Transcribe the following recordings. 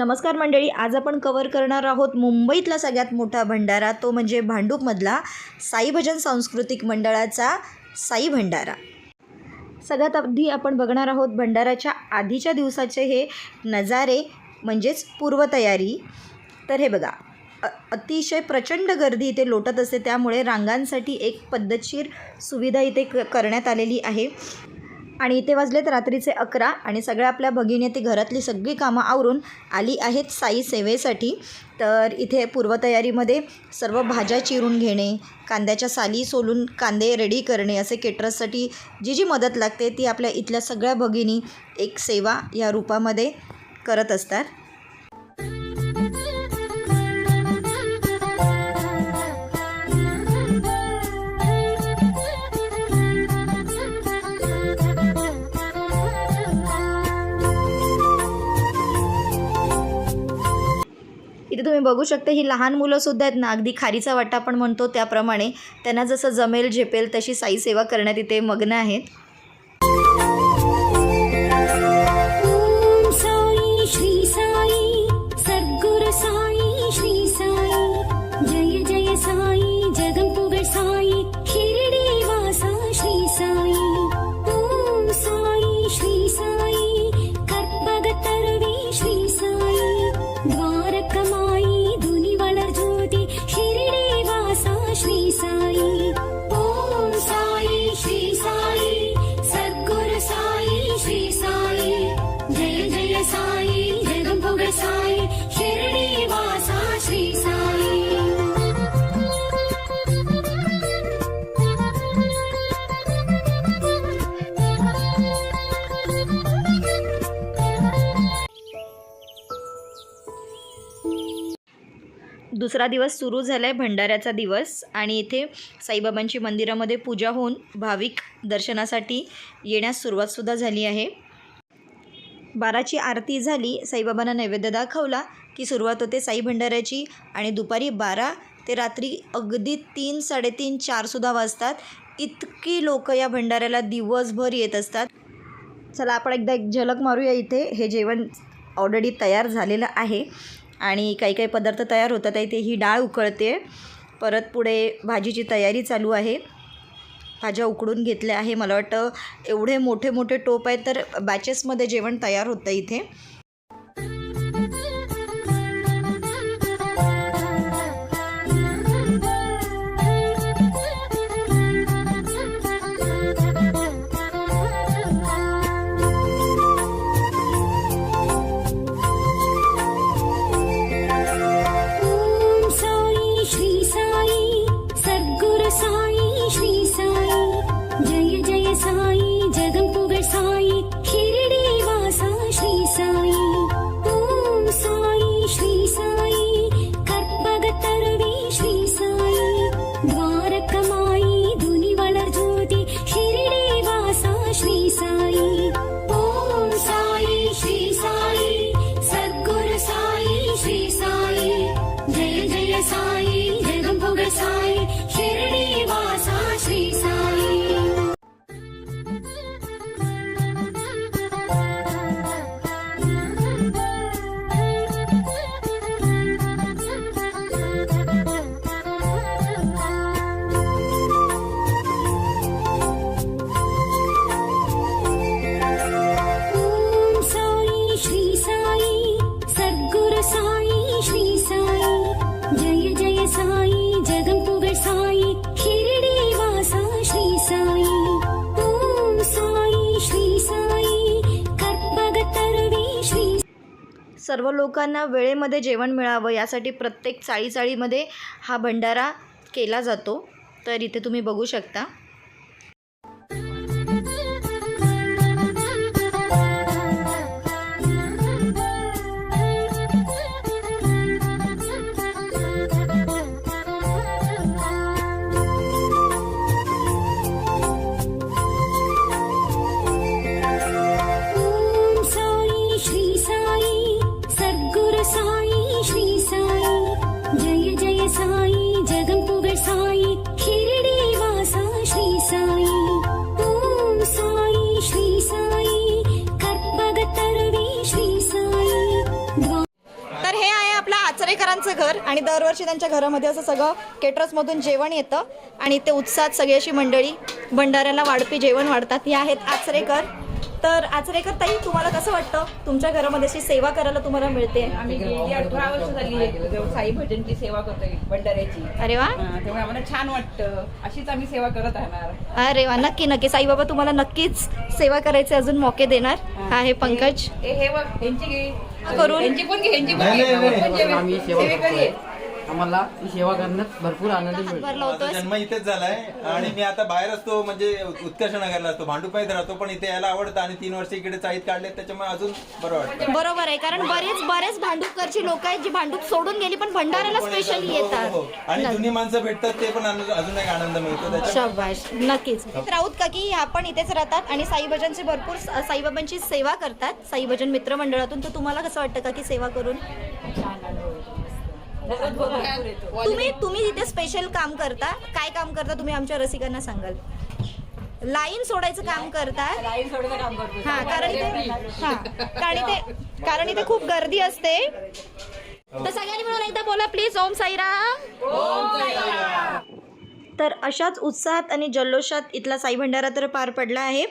नमस्कार मंडळी आज आपण कवर करणार आहोत मुंबईतला सगळ्यात मोठा भंडारा तो म्हणजे भांडूपमधला साई भजन सांस्कृतिक मंडळाचा साई भंडारा सगळ्यात आधी आपण बघणार आहोत भंडाराच्या आधीच्या दिवसाचे हे नजारे म्हणजेच पूर्वतयारी. तर हे बघा अतिशय प्रचंड गर्दी इथे लोटत असते त्यामुळे रांगांसाठी एक पद्धतशीर सुविधा इथे क करण्यात आलेली आहे. आणि इथे वाजलेत रात्रीचे अकरा आणि सगळ्या आपल्या भगिनी ती घरातली सगळी कामं आवरून आली आहेत साई सेवेसाठी. तर इथे पूर्वतयारीमध्ये सर्व भाज्या चिरून घेणे कांद्याच्या साली सोलून कांदे रेडी करणे असे केटरससाठी जी जी मदत लागते ती आपल्या इथल्या सगळ्या भगिनी एक सेवा या रूपामध्ये करत असतात. तुम्ही बघू शकता ही लहान मुलंसुद्धा आहेत ना अगदी खारीचा वाटा आपण म्हणतो त्याप्रमाणे. त्यांना जसं जमेल झेपेल तशी साई सेवा करण्यात इथे मग्न आहेत. சாயி दुसरा दिवस सुरू झाला आहे भंडाऱ्याचा दिवस आणि इथे साईबाबांची मंदिरामध्ये पूजा होऊन भाविक दर्शनासाठी येण्यास सुरुवातसुद्धा झाली आहे. बाराची आरती झाली साईबाबांना नैवेद्य दाखवला की सुरुवात होते साई भंडाऱ्याची आणि दुपारी बारा ते रात्री अगदी तीन साडेतीन चारसुद्धा वाजतात. इतकी लोक या भंडाऱ्याला दिवसभर येत असतात. चला आपण एकदा एक झलक मारूया इथे. हे जेवण ऑलरेडी तयार झालेलं आहे. आणि काही काही पदार्थ तयार होतात इथे ही डाळ उकळते. परत पुढे भाजीची तयारी चालू आहे. भाज्या उकडून घेतल्या आहे. मला वाटतं एवढे मोठे मोठे टोप आहेत तर बॅचेसमध्ये जेवण तयार होतं इथे. sun. सर्व लोकांना वेळेमध्ये जेवण मिळावं यासाठी प्रत्येक चाळी चाळीमध्ये हा भंडारा केला जातो. तर इथे तुम्ही बघू शकता. केटरर्सचं घर आणि दरवर्षी त्यांच्या घरामध्ये असं सगळं केटरसमधून जेवण येतं आणि ते उत्साहात सगळी अशी मंडळी भंडाऱ्याला वाढपी जेवण वाढतात. हे आहेत आचरेकर. तर आचरेकर ताई तुम्हाला कसं वाटतं? तुमच्या घरामध्ये अशी सेवा करायला तुम्हाला मिळते? आम्ही गेली अठरा वर्ष झाली देव- साई भजनची सेवा करतोय भंडाऱ्याची. अरे वा. हा, त्यामुळे आम्हाला छान वाटतं. अशीच आम्ही सेवा करत राहणार. अरे वा नक्की नक्की. साईबाबा तुम्हाला नक्कीच सेवा करायचे अजून मौके देणार. हा. हे पंकज. हे हे बघ ह्यांची घे. करून. ह्यांची पण घे ह्यांची पण नाही, घे. नाही, नाही. पण जेवे- आम्ही सेवा सेवेकरी आहे. आम्हाला ही सेवा करण्यात भरपूर आनंद मिळतो. माझा जन्म इथेच झालाय आणि मी आता बाहेर असतो म्हणजे उत्कर्ष नगरला असतो भांडुपाईत राहतो पण इथे यायला आवडतं आणि तीन वर्ष इकडे चाळीत काढले त्याच्यामुळे अजून बरं वाटतं. बरोबर आहे कारण बरेच बरेच भांडूपकरची लोक आहेत जी भांडूप सोडून गेली पण भंडाऱ्याला स्पेशली हो, हो, हो. आणि येतात जुनी माणसं भेटतात ते पण अनु- अजून एक आनंद मिळतो त्याच्या शाबाश नक्कीच. राऊत काकी ह्या पण इथेच राहतात आणि साईभजनची भरपूर साईबाबांची सेवा करतात. साईभजन मित्रमंडळातून तर तुम्हाला कसं वाटतं का की सेवा करून? तुम्ही तुम्ही इथे स्पेशल काम करता. काय काम करता तुम्ही आमच्या रसिकांना सांगाल? लाईन सोडायचं काम करता? हा कारण इथे हा कारण इथे कारण इथे खूप गर्दी असते. तर सगळ्यांनी मिळून एकदा बोला प्लीज ओम साईराम. तर अशाच उत्साहात आणि जल्लोषात इथला साई भंडारा तर पार पडला आहे.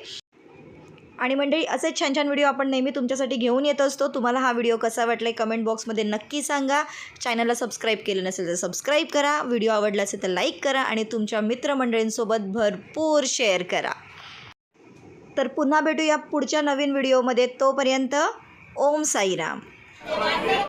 आणि मंडळी असेच छान छान व्हिडिओ आपण नेहमी तुमच्यासाठी घेऊन येत असतो. तुम्हाला हा व्हिडिओ कसा वाटला कमेंट बॉक्समध्ये नक्की सांगा. चॅनलला सबस्क्राईब केलं नसेल तर सबस्क्राईब करा. व्हिडिओ आवडला असेल तर लाईक करा आणि तुमच्या मित्रमंडळींसोबत भरपूर शेअर करा. तर पुन्हा भेटूया पुढच्या नवीन व्हिडिओमध्ये. तोपर्यंत ओम साईराम.